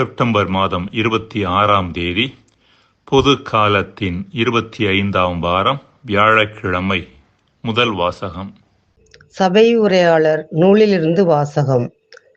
September மாதம் இருபத்தி ஆறாம் தேதி பொது காலத்தின் இருபத்தி ஐந்தாம் வாரம் வியாழக்கிழமை முதல் வாசகம். சபை உரையாளர் நூலிலிருந்து வாசகம்.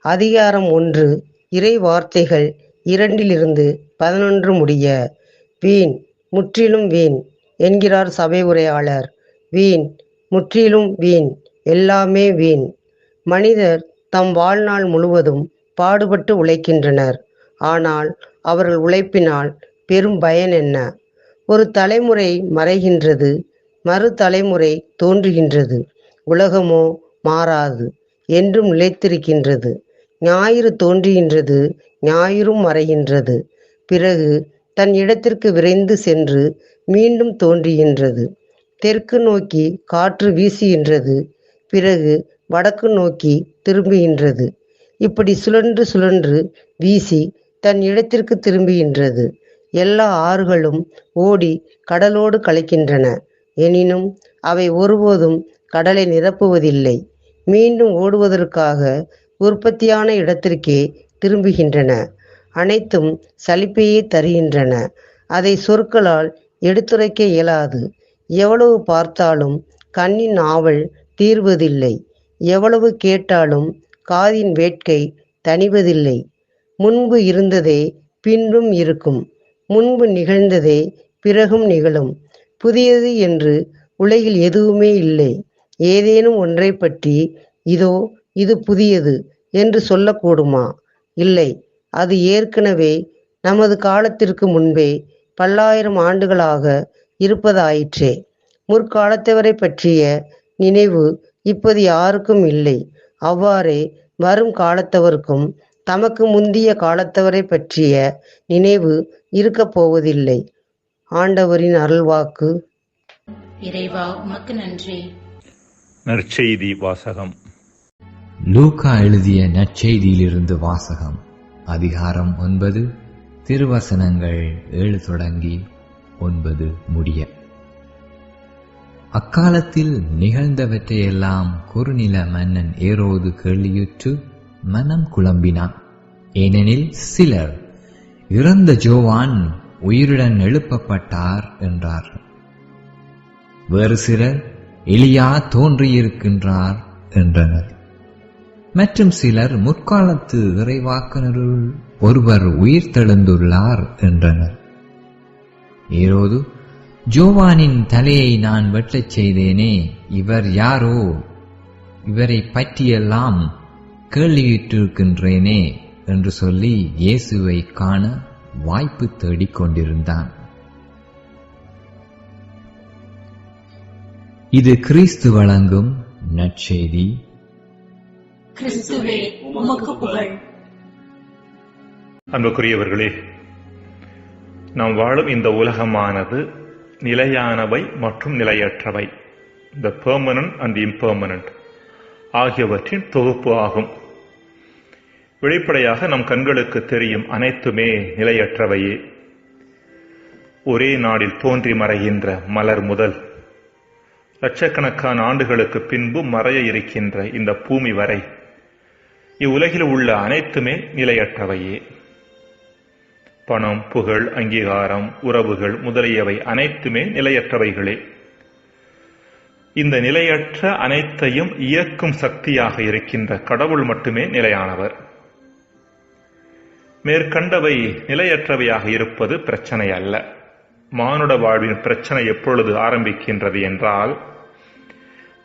அதிகாரம் ஒன்று இறை வார்த்தைகள் இரண்டிலிருந்து பதினொன்று முடிய வீண் முற்றிலும் வீண் என்கிறார் சபை உரையாளர். வீண் முற்றிலும் வீண் எல்லாமே வீண். மனிதர் தம் வாழ்நாள் முழுவதும் பாடுபட்டு உழைக்கின்றனர். ஆனால் அவர்கள் உழைப்பினால் பெரும் பயன் என்ன? ஒரு தலைமுறை மறைகின்றது மறு தலைமுறை தோன்றுகின்றது. உலகமோ மாறாது என்றும் நிலைத்திருக்கின்றது. ஞாயிறு தோன்றுகின்றது ஞாயிறும் மறைகின்றது. பிறகு தன் இடத்திற்கு விரைந்து சென்று மீண்டும் தோன்றுகின்றது. தெற்கு நோக்கி காற்று வீசுகின்றது பிறகு வடக்கு நோக்கி திரும்புகின்றது. இப்படி சுழன்று சுழன்று வீசி தன் இடத்திற்கு திரும்புகின்றது. எல்லா ஆறுகளும் ஓடி கடலோடு கலக்கின்றன. எனினும் அவை ஒருபோதும் கடலை நிரப்புவதில்லை. மீண்டும் ஓடுவதற்காக உற்பத்தியான இடத்திற்கே திரும்புகின்றன. அனைத்தும் சலிப்பையே தருகின்றன. அதை சொற்களால் எடுத்துரைக்க இயலாது. எவ்வளவு பார்த்தாலும் கண்ணின் ஆவல் தீர்வதில்லை. எவ்வளவு கேட்டாலும் காதின் வேட்கை தணிவதில்லை. முன்பு இருந்ததே பின்பும் இருக்கும். முன்பு நிகழ்ந்ததே பிறகும் நிகழும். புதியது என்று உலகில் எதுவுமே இல்லை. ஏதேனும் ஒன்றை பற்றி இதோ இது புதியது என்று சொல்லக்கூடுமா? இல்லை. அது ஏற்கனவே நமது காலத்திற்கு முன்பே பல்லாயிரம் ஆண்டுகளாக இருப்பதாயிற்றே. முற்காலத்தவரை பற்றிய நினைவு இப்போது யாருக்கும் இல்லை. அவ்வாறே வரும் காலத்தவருக்கும் தமக்கு முந்திய காலத்தவரை பற்றிய நினைவு இருக்கப் போவதில்லை. ஆண்டவரின் அருள்வாக்கு. இறைவா உமக்கு நன்றி. நற்செய்தி வாசகம். லூக்கா எழுதிய நற்செய்தியிலிருந்து வாசகம். அதிகாரம் ஒன்பது திருவசனங்கள் ஏழு தொடங்கி ஒன்பது முடிய. அக்காலத்தில் நிகழ்ந்தவற்றையெல்லாம் குறுநில மன்னன் ஏரோது கேள்வியுற்று மனம் குழம்பினான். ஏனெனில் சிலர் இறந்த ஜோவான் உயிருடன் எழுப்பப்பட்டார் என்றார்கள். வேறு சிலர் எளியா தோன்றியிருக்கின்றார் என்றனர். மற்றும் சிலர் முற்காலத்து இறைவாக்குனருள் ஒருவர் உயிர் தெழுந்துள்ளார் என்றனர். ஏரோது ஜோவானின் தலையை நான் வெட்டச் செய்தேனே இவர் யாரோ? இவரை பற்றியெல்லாம் கேள்வியிட்டிருக்கின்றேனே என்று சொல்லி இயேசுவை காண வாய்ப்பு தேடிக் கொண்டிருந்தான். இது கிறிஸ்து வழங்கும் நற்செய்தி. கிறிஸ்துவே உமக்கு புகழ். அன்புக்குரியவர்களே நாம் வாழும் இந்த உலகமானது நிலையானவை மற்றும் நிலையற்றவை. த பெர்மனன்ட் அண்ட் இம்பெர்மனன்ட் ஆகியவற்றின் தொகுப்பு ஆகும். வெளிப்படையாக நம் கண்களுக்கு தெரியும் அனைத்துமே நிலையற்றவையே. ஒரே நாளில் தோன்றி மறைகின்ற மலர் முதல் லட்சக்கணக்கான ஆண்டுகளுக்கு பின்பு மறைய இருக்கின்ற இந்த பூமி வரை இவ்வுலகில் உள்ள அனைத்துமே நிலையற்றவையே. பணம் புகழ் அங்கீகாரம் உறவுகள் முதலியவை அனைத்துமே நிலையற்றவைகளே. இந்த நிலையற்ற அனைத்தையும் இயக்கும் சக்தியாக இருக்கின்ற கடவுள் மட்டுமே நிலையானவர். மேற்கண்டவை நிலையற்றவையாக இருப்பது பிரச்சனை அல்ல. மானுட வாழ்வின் பிரச்சனை எப்பொழுது ஆரம்பிக்கின்றது என்றால்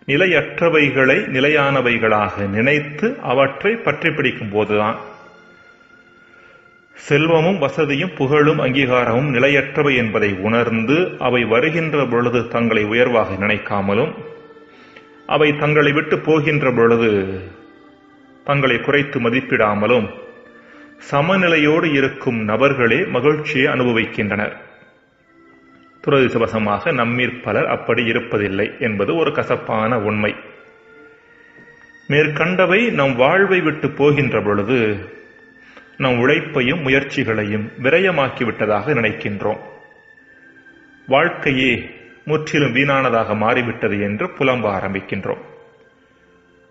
நிலையற்றவைகளை நிலையானவைகளாக நினைத்து அவற்றை பற்றி பிடிக்கும் போதுதான். செல்வமும் வசதியும் புகழும் அங்கீகாரமும் நிலையற்றவை என்பதை உணர்ந்து அவை வருகின்ற பொழுது தங்களை உயர்வாக நினைக்காமலும் அவை தங்களை விட்டு போகின்ற பொழுது தங்களை குறைத்து மதிப்பிடாமலும் சமநிலையோடு இருக்கும் நபர்களே மகிழ்ச்சியை அனுபவிக்கின்றனர். துரதிசவசமாக நம்மீர் பலர் அப்படி இருப்பதில்லை என்பது ஒரு கசப்பான உண்மை. மேற்கண்டவை நம் வாழ்வை விட்டு போகின்ற பொழுது நம் உழைப்பையும் முயற்சிகளையும் விரயமாக்கிவிட்டதாக நினைக்கின்றோம். வாழ்க்கையே முற்றிலும் வீணானதாக மாறிவிட்டது என்று புலம்ப ஆரம்பிக்கின்றோம்.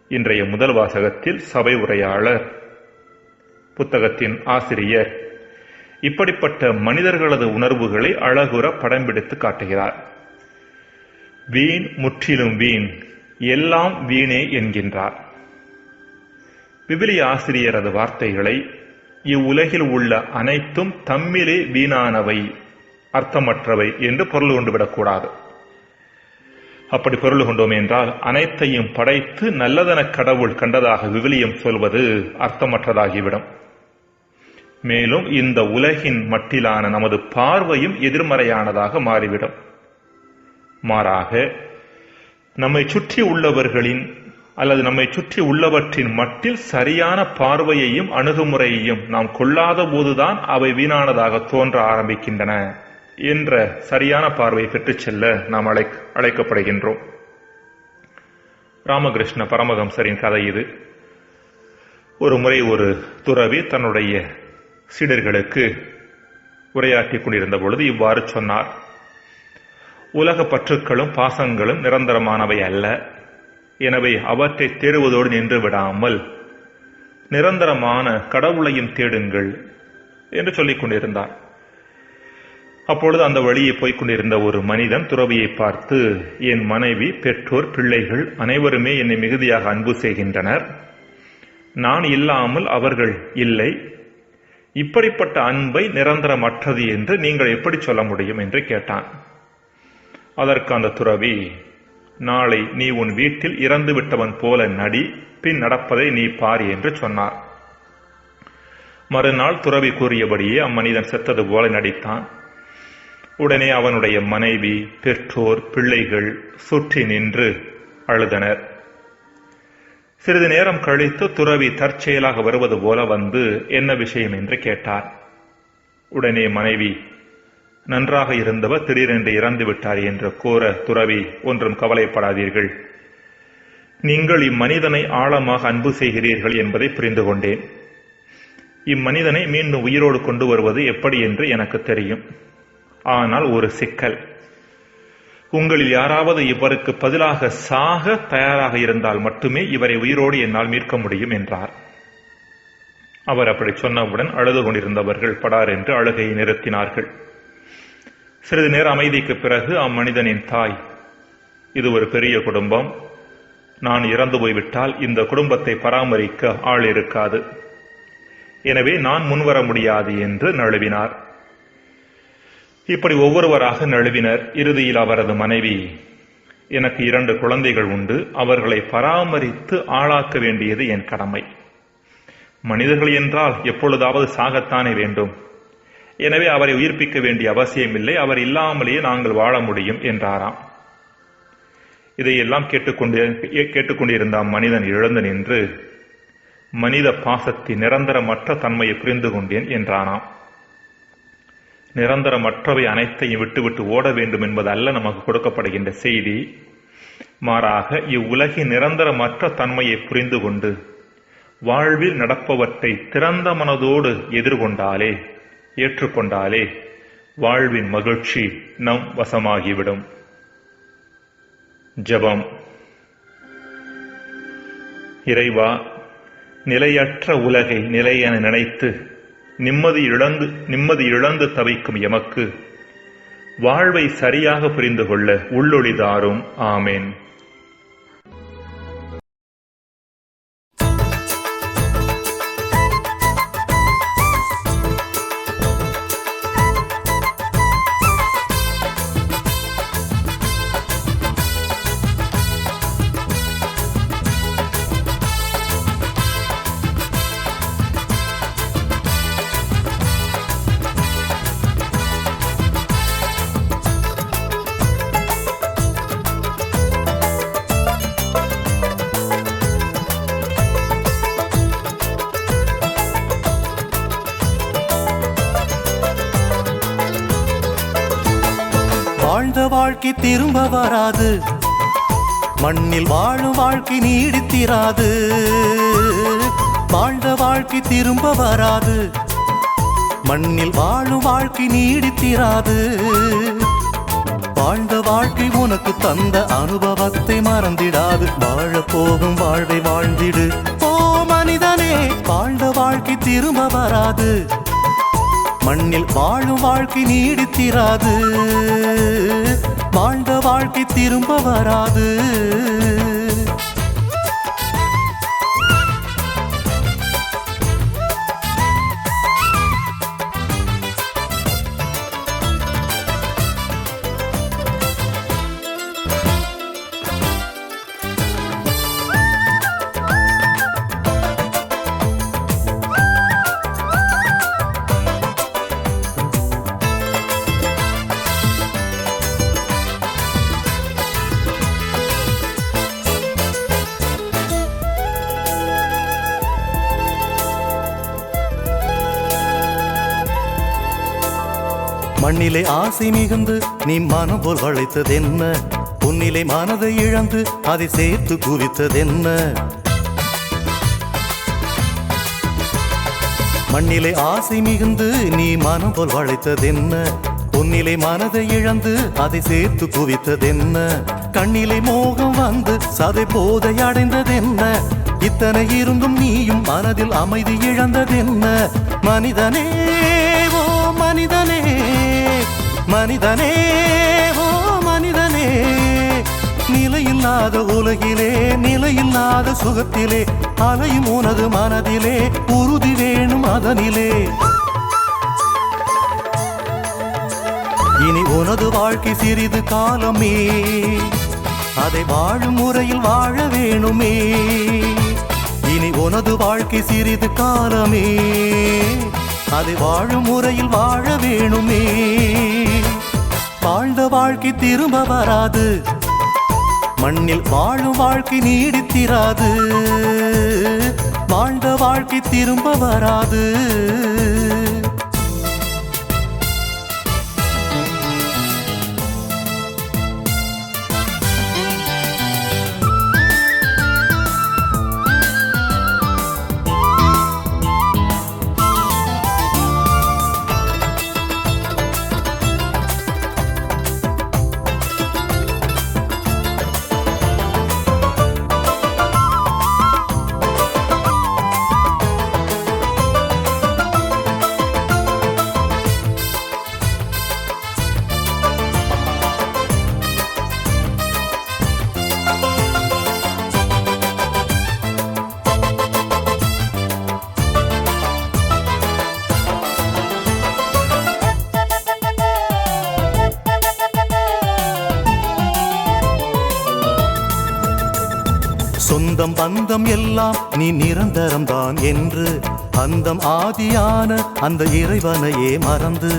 இன்றைய முதல் வாசகத்தில் சபை உரையாளர் புத்தகத்தின் ஆசிரியர் இப்படிப்பட்ட மனிதர்களது உணர்வுகளை அழகுற படம் பிடித்து காட்டுகிறார். வீண் முற்றிலும் வீண் எல்லாம் வீணே என்கின்றார். விவிலிய ஆசிரியரது வார்த்தைகளை இவ்வுலகில் உள்ள அனைத்தும் தம்மிலே வீணானவை அர்த்தமற்றவை என்று பொருள் கொண்டு விடக்கூடாது அப்படி பொருள் கொண்டோம் என்றால் அனைத்தையும் படைத்து நல்லதென கடவுள் கண்டதாக விவிலியம் சொல்வது அர்த்தமற்றதாகிவிடும். மேலும் இந்த உலகின் மட்டிலான நமது பார்வையும் எதிர்மறையானதாக மாறிவிடும். மாறாக நம்மை சுற்றி உள்ளவர்களின் அல்லது நம்மை சுற்றி உள்ளவற்றின் மட்டில் சரியான பார்வையையும் அணுகுமுறையையும் நாம் கொள்ளாத போதுதான் அவை வீணானதாக தோன்ற ஆரம்பிக்கின்றன என்ற சரியான பார்வை பெற்றுச் செல்ல நாம் அழை அழைக்கப்படுகின்றோம். ராமகிருஷ்ண பரமஹம்சரின் கதை இது. ஒரு முறை ஒரு துறவி தன்னுடைய சீடர்களுக்கு உரையாற்றிக் கொண்டிருந்த பொழுது இவ்வாறு சொன்னார். உலக பற்றுக்களும் பாசங்களும் நிரந்தரமானவை அல்ல. எனவே அவற்றை தேடுவதோடு நின்று விடாமல் நிரந்தரமான கடவுளையும் தேடுங்கள் என்று சொல்லிக் கொண்டிருந்தார் அப்பொழுது அந்த வழியை போய்க் கொண்டிருந்த ஒரு மனிதன் துறவியை பார்த்து என் மனைவி பெற்றோர் பிள்ளைகள் அனைவருமே என்னை மிகுதியாக அன்பு செய்கின்றனர். நான் இல்லாமல் அவர்கள் இல்லை. இப்படிப்பட்ட அன்பை நிரந்தரமற்றது என்று நீங்கள் எப்படி சொல்ல முடியும்? என்று கேட்டான். அதற்கு அந்த துறவி நாளை நீ உன் வீட்டில் இறந்து விட்டவன் போல நடி பின் நடப்பதை நீ பார் என்று சொன்னார். மறுநாள் துறவி கூறியபடியே அம்மனிதன் செத்தது போல நடித்தான். உடனே அவனுடைய மனைவி பெற்றோர் பிள்ளைகள் சுற்றி நின்று அழுதனர். சிறிது நேரம் கழித்து துறவி தற்செயலாக வருவது போல வந்து என்ன விஷயம்? என்று கேட்டார். உடனே மனைவி நன்றாக இருந்தவர் திடீரென்று இறந்து விட்டார் என்று கூற துறவி ஒன்றும் கவலைப்படாதீர்கள். நீங்கள் இம்மனிதனை ஆழமாக அன்பு செய்கிறீர்கள் என்பதை புரிந்து கொண்டேன். இம்மனிதனை மீண்டும் உயிரோடு கொண்டு வருவது எப்படி என்று எனக்கு தெரியும். ஆனால் ஒரு சிக்கல். உங்களில் யாராவது இவருக்கு பதிலாக சாக தயாராக இருந்தால் மட்டுமே இவரை உயிரோடு என்னால் மீட்க முடியும் என்றார். அவர் அப்படி சொன்னவுடன் அழுது கொண்டிருந்தவர்கள் படார் என்று அழுகையை நிறுத்தினார்கள். சிறிது நேர அமைதிக்கு பிறகு அம்மனிதனின் தாய். இது ஒரு பெரிய குடும்பம். நான் இறந்து போய்விட்டால் இந்த குடும்பத்தை பராமரிக்க ஆள் இருக்காது. எனவே நான் முன்வர முடியாது என்று நழுவினார். இப்படி ஒவ்வொருவராக நழுவினர். இறுதியில் அவரது மனைவி எனக்கு இரண்டு குழந்தைகள் உண்டு. அவர்களை பராமரித்து ஆளாக்க வேண்டியது என் கடமை. மனிதர்கள் என்றால் எப்பொழுதாவது சாகத்தானே வேண்டும். எனவே அவரை உயிர்ப்பிக்க வேண்டிய அவசியமில்லை. அவர் இல்லாமலேயே நாங்கள் வாழ முடியும் என்றாராம். இதையெல்லாம் கேட்டுக்கொண்டு கேட்டுக்கொண்டிருந்த மனிதன் எழுந்து நின்று மனித பாசத்தின் நிரந்தரமற்ற தன்மையை புரிந்து கொண்டேன் என்றானாம். நிரந்தரமற்றவை அனைத்தையும் விட்டுவிட்டு ஓட வேண்டும் என்பது அல்ல நமக்கு கொடுக்கப்படுகின்ற செய்தி. மாறாக இவ்வுலகின் நிரந்தரமற்ற தன்மையை புரிந்து கொண்டு வாழ்வில் நடப்பவற்றை திறந்த மனதோடு எதிர்கொண்டாலே ஏற்றுக்கொண்டாலே வாழ்வின் மகிழ்ச்சி நம் வசமாகிவிடும். ஜபம். இறைவா நிலையற்ற உலகை நிலையென நினைத்து நிம்மதி இழந்து நிம்மதி இழந்து தவிக்கும் எமக்கு வாழ்வை சரியாக புரிந்து கொள்ள உள்ளொளிதாரும். ஆமேன். வாழ்ந்த வாழ்க்கை திரும்ப வராது. மண்ணில் வாழும் வாழ்க்கை நீடித்திராது. வாழ்ந்த வாழ்க்கை திரும்ப வராது. மண்ணில் வாழும் வாழ்க்கை நீடித்திராது. வாழ்ந்த வாழ்க்கை உனக்கு தந்த அனுபவத்தை மறந்திடாது. வாழ போகும் வாழ்வை வாழ்ந்திடு. ஓ மனிதனே வாழ்ந்த வாழ்க்கை திரும்ப வராது. மண்ணில் வாழும் வாழ்க்கை நீடித்திராது. வாழ்ந்த வாழ்க்கை திரும்ப வராது. மண்ணிலே ஆசை மிகுந்து நீ மனம் போல் வளைத்ததென்ன? உன்னிலே மனதை இழந்து அதை சேர்த்து குவித்ததென்ன? மண்ணிலே ஆசை மிகுந்து நீ மனம் போல் வளைத்ததென்ன? உன்னிலே மனதை இழந்து அதை சேர்த்து குவித்ததென்ன? கண்ணிலே மோகம் வந்து சதை போதை அடைந்ததென்ன? இத்தனை இருந்தும் நீயும் மனதில் அமைதி இழந்ததென்ன? மனிதனே ஓ மனிதனே மனிதனே ஓ மனிதனே நிலையில்லாத உலகிலே நிலையில்லாத சுகத்திலே அலையும் உனது மனதிலே உறுதி வேணும் அதனிலே. இனி உனது வாழ்க்கை சிறிது காலமே அதை வாழும் முறையில் வாழ வேணுமே. இனி உனது வாழ்க்கை சிறிது காலமே அதை வாழும் முறையில் வாழ வேணுமே. வாழ்ந்த வாழ்க்கை திரும்ப வராது. மண்ணில் வாழும் வாழ்க்கை நீடித்திராது. வாழ்ந்த வாழ்க்கை திரும்ப வராது. சொந்தம் பந்தம் எல்லாம் நீ நிரந்தரம் தான் என்று அந்தம் ஆதியான அந்த இறைவனையே மறந்து.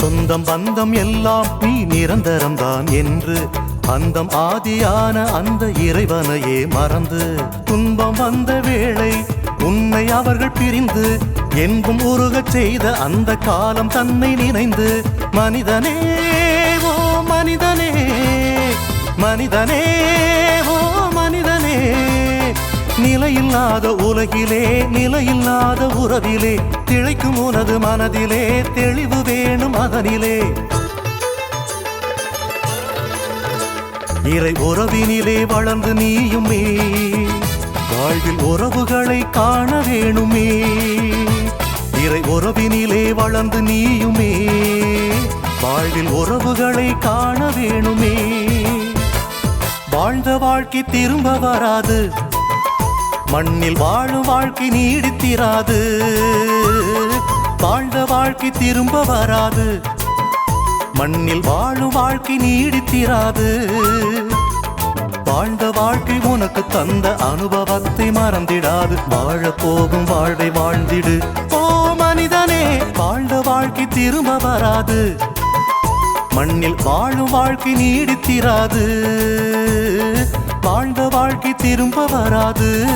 சொந்தம் பந்தம் எல்லாம் நீ நிரந்தரம் தான் என்று அந்தம் ஆதியான அந்த இறைவனையே மறந்து. துன்பம் வந்த வேளை உன்னை அவர்கள் பிரிந்து என்பும் உருகச் செய்த அந்த காலம் தன்னை நினைந்து மனிதனே ஓ மனிதனே மனிதனே ஓ மனிதனே நிலையில்லாத உலகிலே நிலையில்லாத உறவிலே திளைக்கும் உனது மனதிலே தெளிவு வேணும் அதனிலே இறை உறவினிலே வளர்ந்து நீயுமே வாழ்வில் உறவுகளை காண வேணுமே. இறை உறவினிலே வளர்ந்து நீயுமே வாழ்வில் உறவுகளை காண வேணுமே. வாழ்ந்த வாழ்க்கை திரும்ப வராது. மண்ணில் வாழும் வாழ்க்கை நீடித்திராது. வாழ்ந்த வாழ்க்கை திரும்ப வராது. மண்ணில் வாழும் வாழ்க்கை நீடித்திராது. வாழ்ந்த வாழ்க்கை உனக்கு தந்த அனுபவத்தை மறந்திடாது. வாழ போகும் வாழ்வை வாழ்ந்திடு. ஓ மனிதனே வாழ்ந்த வாழ்க்கை திரும்ப வராது. மண்ணில் வாழும் வாழ்க்கை நீடித்திராது. வாழ்ந்த வாழ்க்கை திரும்ப வராது.